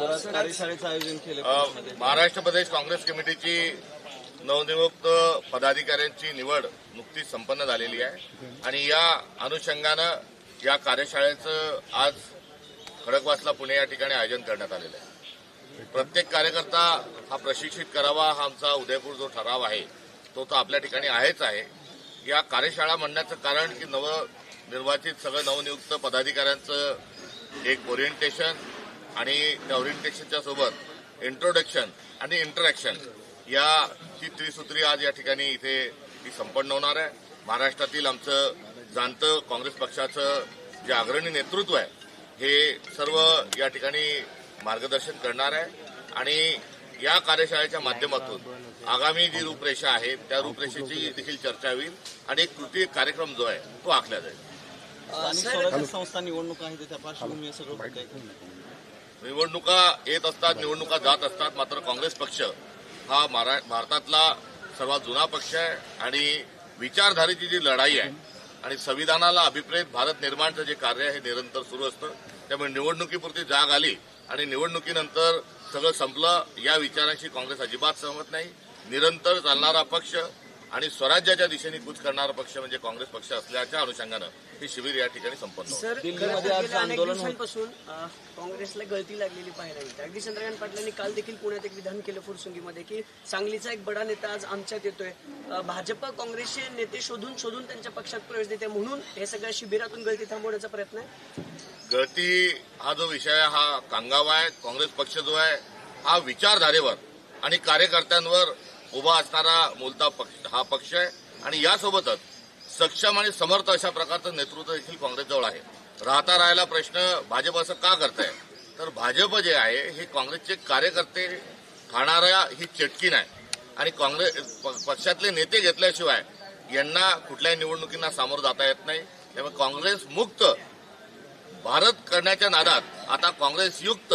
आयोजन. महाराष्ट्र प्रदेश काँग्रेस कमिटीची नवनियुक्त पदाधिकाऱ्यांची निवड नुकतीच संपन्न झालेली आहे. आणि या अनुषंगानं या कार्यशाळेचं आज खडकवासला पुणे या ठिकाणी आयोजन करण्यात आलेलं आहे. प्रत्येक कार्यकर्ता हा प्रशिक्षित करावा हा आमचा उदयपूर जो ठराव आहे तो तर आपल्या ठिकाणी आहेच आहे. या कार्यशाळा म्हणण्याचं कारण की नवनिर्वाचित सगळं नवनियुक्त पदाधिकाऱ्यांचं एक ओरिएंटेशन आणि त्या ओरिएंटेशनच्या सोबत इंट्रोडक्शन आणि इंटरॅक्शन या ची त्रिसूत्री आज या ठिकाणी इथे ही संपन्न होणार आहे. महाराष्ट्रातील आमचं जाणतं काँग्रेस पक्षाचं जे अग्रणी नेतृत्व आहे हे सर्व या ठिकाणी मार्गदर्शन करणार आहे. आणि या कार्यशाळेच्या माध्यमातून आगामी जी रूपरेषा आहे त्या रूपरेषेची देखील चर्चा होईल आणि एक कृती कार्यक्रम जो आहे तो आखला जाईल. संस्था निवडणूक आहे त्या पार्श्वभूमीवर सगळं. निवडणुका येत असतात निवडणुका जात असतात मात्र काँग्रेस पक्ष हा महारा- भारतातला सर्वात जुना पक्ष आहे आणि विचारधारेची जी लढाई आहे आणि संविधानाला अभिप्रेत भारत निर्माणचं जे कार्य आहे हे निरंतर सुरू असतं. त्यामुळे निवडणुकीपुरती जाग आली आणि निवडणुकीनंतर सगळं संपलं या विचारांशी काँग्रेस अजिबात सहमत नाही. निरंतर चालणारा पक्ष आणि स्वराज्याच्या दिशेने कूच करणारा पक्ष म्हणजे काँग्रेस पक्ष असल्याच्या अनुषंगानं हे शिबिर या ठिकाणी संपन्न आंदोलन दिवसांपासून काँग्रेसला गळती लागलेली पाहायला मिळते. अगदी चंद्रकांत पाटलांनी काल देखील पुण्यात एक विधान केलं फुरसुंगीमध्ये की सांगलीचा एक बडा नेता आज आमच्यात येतोय. भाजप काँग्रेसचे नेते शोधून शोधून त्यांच्या पक्षात प्रवेश देते म्हणून हे सगळ्या शिबिरातून गळती थांबवण्याचा प्रयत्न आहे? गळती हा जो विषय आहे हा कांगावा आहे काँग्रेस पक्ष जो आहे हा विचारधारेवर आणि कार्यकर्त्यांवर उभा असणारा मूलता पक्ष हा पक्ष आहे. आणि यासोबतच सक्षम आणि समर्थ अशा प्रकारचं नेतृत्व देखील काँग्रेसजवळ आहे. राहता राहायला प्रश्न भाजप असं का करत आहे तर भाजप जे आहे हे काँग्रेसचे कार्यकर्ते खाणाऱ्या ही चटकीन आहे आणि काँग्रेस प- पक्षातले नेते घेतल्याशिवाय यांना कुठल्याही निवडणुकींना सामोरं जाता येत नाही. त्यामुळे काँग्रेस मुक्त भारत करण्याच्या नादात आता काँग्रेस युक्त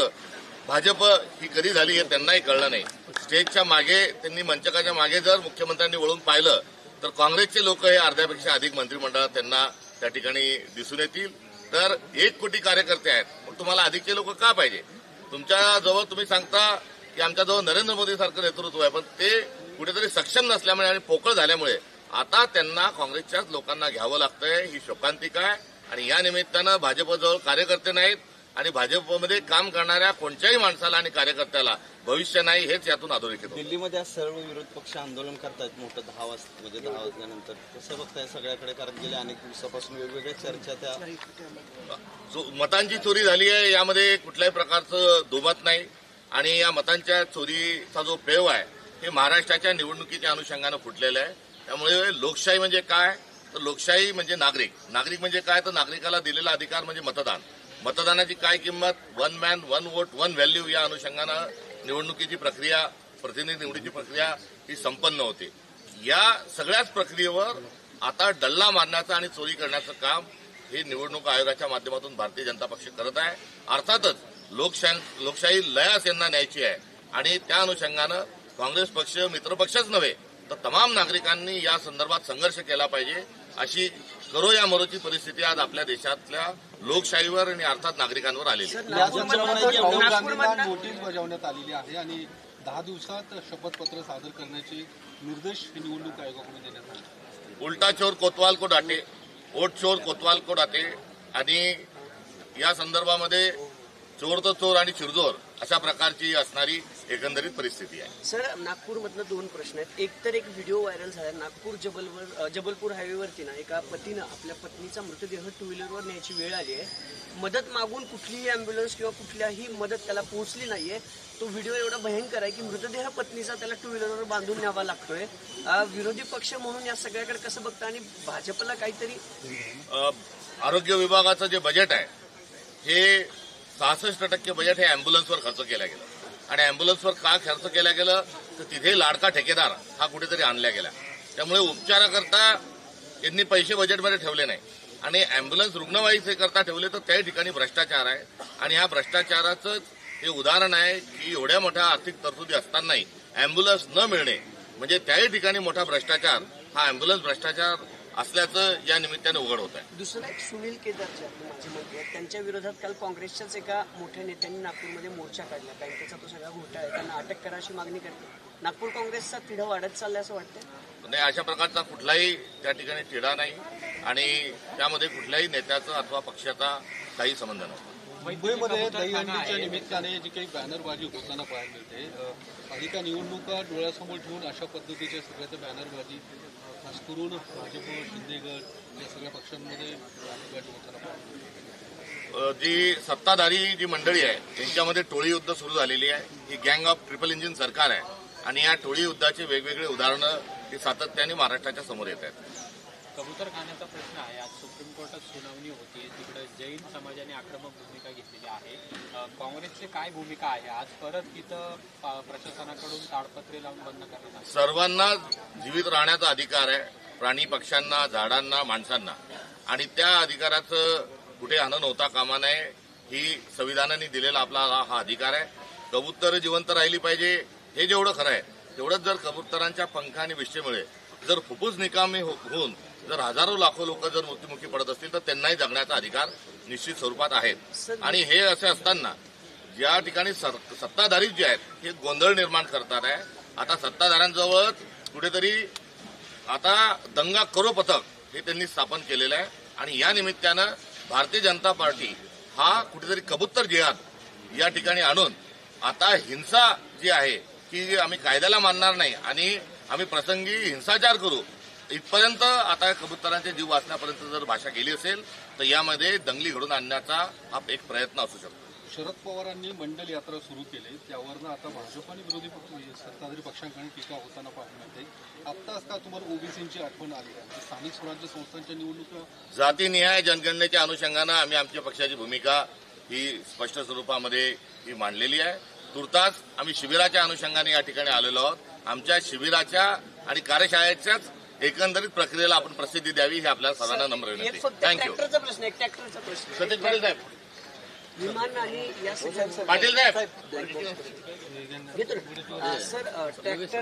भाजप ही कधी झाली हे त्यांनाही कळलं नाही. स्टेजच्या मागे त्यांनी मंचकाच्या मागे जर मुख्यमंत्र्यांनी वळून पाहिलं तर काँग्रेसचे लोक हे अर्ध्यापेक्षा अधिक मंत्रिमंडळात त्यांना त्या ठिकाणी दिसून येतील. तर एक कोटी कार्यकर्ते आहेत. मग तुम्हाला अधिकचे लोक का पाहिजे? तुमच्याजवळ तुम्ही सांगता की आमच्याजवळ नरेंद्र मोदी सारखं नेतृत्व आहे पण ते कुठेतरी सक्षम नसल्यामुळे आणि पोकळ झाल्यामुळे आता त्यांना काँग्रेसच्याच लोकांना घ्यावं लागतंय. ही शोकांतिका आहे. आणि या निमित्तानं भाजपजवळ कार्यकर्ते नाहीत. आणि भाजपमध्ये काम करणाऱ्या कोणत्याही माणसाला आणि कार्यकर्त्याला भविष्य नाही हेच यातून अधोरेखित दिल्लीमध्ये आज सर्व विरोध पक्ष आंदोलन करतायत मोठं दहा वाजता म्हणजे दहा वाजल्यानंतर. कसं बघताय सगळ्याकडे? कारण गेल्या अनेक दिवसापासून वेगवेगळ्या चर्चा त्या जो मतांची चोरी झाली आहे यामध्ये कुठल्याही प्रकारचं दुमत नाही. आणि या मतांच्या चोरीचा जो पेव आहे हे महाराष्ट्राच्या निवडणुकीच्या अनुषंगानं फुटलेलं आहे. त्यामुळे लोकशाही म्हणजे काय? तर लोकशाही म्हणजे नागरिक. नागरिक म्हणजे काय? तर नागरिकाला दिलेला अधिकार म्हणजे मतदान. मतदानाची काय किंमत? One man one vote one value या अनुषंगानं निवडणुकीची प्रक्रिया प्रतिनिधी निवडीची प्रक्रिया ही संपन्न होते. या सगळ्याच प्रक्रियेवर आता डल्ला मारण्याचं आणि चोरी करण्याचं काम हे निवडणूक आयोगाच्या माध्यमातून भारतीय जनता पक्ष करत आहे. अर्थातच लोकशाही लोकशाही लयास यांना न्यायची आहे. आणि त्या अनुषंगानं काँग्रेस पक्ष मित्रपक्षच नव्हे तर तमाम नागरिकांनी या संदर्भात संघर्ष केला पाहिजे अशी करो या मरोची परिस्थिती आज आपल्या देशातल्या लोकशाहीवर आणि अर्थात नागरिकांवर आलेली नोटीस बजावण्यात आलेली आहे आणि दहा दिवसात शपथपत्र सादर करण्याचे निर्देश निवडणूक आयोगाकडून देण्यात आले. उलटा चोर कोतवाल को डाटे वोट चोर कोतवाल को डाटे आणि या संदर्भामध्ये चोर तो चोर आणि चिरजोर अशा प्रकारची असणारी एकंदरीत परिस्थिती आहे. सर नागपूरमधनं दोन प्रश्न आहेत. एक तर एक व्हिडिओ व्हायरल झाला. नागपूर जबलवर जबलपूर हायवेवरती ना एका पतीनं आपल्या पत्नीचा मृतदेह टू व्हीलरवर न्यायची वेळ आली आहे. मदत मागून कुठलीही अँब्युलन्स किंवा कुठल्याही मदत त्याला पोहोचली नाहीये. तो व्हिडिओ एवढा भयंकर आहे की मृतदेह पत्नीचा त्याला टू व्हीलरवर बांधून न्यावा लागतोय. विरोधी पक्ष म्हणून या सगळ्याकडे कसं बघता आणि भाजपला काहीतरी आरोग्य विभागाचं जे बजेट आहे हे सहासष्ट टक्के बजेट हे अँब्युलन्सवर खर्च केला गेलं. आणि अँब्युलन्सवर का खर्च केला गेलं? तर तिथे लाडका ठेकेदार हा कुठेतरी आणला गेला त्यामुळे उपचाराकरता यांनी पैसे बजेटमध्ये ठेवले नाही. आणि अँब्युलन्स रुग्णवाहिसे करता ठेवले तर त्याही ठिकाणी भ्रष्टाचार आहे. आणि ह्या भ्रष्टाचाराचं हे उदाहरण आहे की एवढ्या मोठ्या आर्थिक तरतुदी असतानाही अँब्युलन्स न मिळणे म्हणजे त्याही ठिकाणी मोठा भ्रष्टाचार हा अँब्युलन्स भ्रष्टाचार असल्याचं या निमित्तानं उघड होत आहे दुसरं एक सुनील केदार जे आपले माजी मंत्री आहेत. त्यांच्या विरोधात काल काँग्रेसच्याच एका मोठ्या नेत्यांनी नागपूरमध्ये मोर्चा काढला. बँकेचा तो सगळा घोटाळा आहे. त्यांना अटक करा अशी मागणी करते नागपूर काँग्रेसचा तिढा वाढत चाललाय असं वाटतं नाही अशा प्रकारचा कुठलाही त्या ठिकाणी तिढा नाही. आणि त्यामध्ये कुठल्याही नेत्याचा अथवा पक्षाचा काही संबंध नव्हता मुंबईमध्ये दहीहंडीच्या निमित्ताने जी काही बॅनरबाजी होताना पाहायला मिळते काही निवडणुका डोळ्यासमोर ठेवून अशा पद्धतीच्या सगळ्या बॅनरबाजी खास करून भाजप शिंदेगड या सगळ्या पक्षांमध्ये बॅनरबाजी होताना पाहायला मिळते. जी सत्ताधारी जी मंडळी आहे त्यांच्यामध्ये टोळी युद्ध सुरू झालेली आहे. ही गँग ऑफ ट्रिपल इंजिन सरकार आहे. आणि या टोळी युद्धाचे वेगवेगळे उदाहरणं ही सातत्याने महाराष्ट्राच्या समोर येत आहेत. कबूतर खाण्याचा प्रश्न आहे. आज सुप्रीम कोर्टात सुनावणी होती. तिकडे जैन समाजाने आक्रमक भूमिका घेतलेली आहे. काँग्रेसची काय भूमिका आहे? आज परत तिथं प्रशासनाकडून ताडपत्रे लावून बंद करण्यात सर्वांना जीवित राहण्याचा अधिकार आहे. प्राणी पक्ष्यांना झाडांना माणसांना. आणि त्या अधिकाराचं कुठे हनन होता कामा नये ही संविधानाने दिलेला आपला हा- अधिकार आहे. कबूतर जिवंत राहिली पाहिजे हे जेवढं खरं आहे. तेवढंच जर कबुतरांच्या पंख आणि विष्ठेमुळे जर फुफ्फुस निकामी हो- होऊन जर हजारो लाखो लोक जर मृत्युमुखी पडत असतील तर त्यांनाही जगण्याचा अधिकार निश्चित स्वरूपात आहेत आणि हे असे असताना ज्या ठिकाणी सत्ताधारी जे आहेत हे गोंधळ निर्माण करतात आहे. आता सत्ताधाऱ्यांजवळच कुठेतरी आता दंगा करो पथक हे त्यांनी स्थापन केलेलं आहे. आणि या निमित्तानं भारतीय जनता पार्टी हा कुठेतरी कबूतर जिहाद या ठिकाणी आणून आता हिंसा जी आहे की आम्ही कायद्याला मानणार नाही. आणि आम्ही प्रसंगी हिंसाचार करू. इथपर्यंत आता कबुतरांचे जीव वाचण्यापर्यंत जर भाषा गेली असेल तर यामध्ये दंगली घडून आणण्याचा हा एक प्रयत्न असू शकतो. शरद पवारांनी मंडल यात्रा सुरू केली. त्यावरनं आता भाजप आणि विरोधी पक्ष सत्ताधारी पक्षांकडे टीका होताना पाहायला मिळते आत्ताच का तुम्हाला ओबीसींची आठवण आली? आहे स्थानिक स्वराज्य संस्थांच्या निवडणुका जातीनिहाय जनगणनेच्या अनुषंगानं आम्ही आमच्या पक्षाची भूमिका ही स्पष्ट स्वरूपामध्ये ही मांडलेली आहे. तुर्तास आम्ही शिबिराच्या अनुषंगाने या ठिकाणी आलेलो आहोत. आमच्या शिबिराच्या आणि कार्यशाळेच्याच एकंदरीत प्रक्रियेला आपण प्रसिद्धी द्यावी ही आपल्याला सर्वांना नम्र विनंती. थँक्यू ट्रॅक्टरचा प्रश्न आहे ट्रॅक्टरचा प्रश्न सतीश पाटील साहेब. विमान आणि या सगळ्या पाटील साहेब. घेतो ना. अं, सर अं, ट्रॅक्टर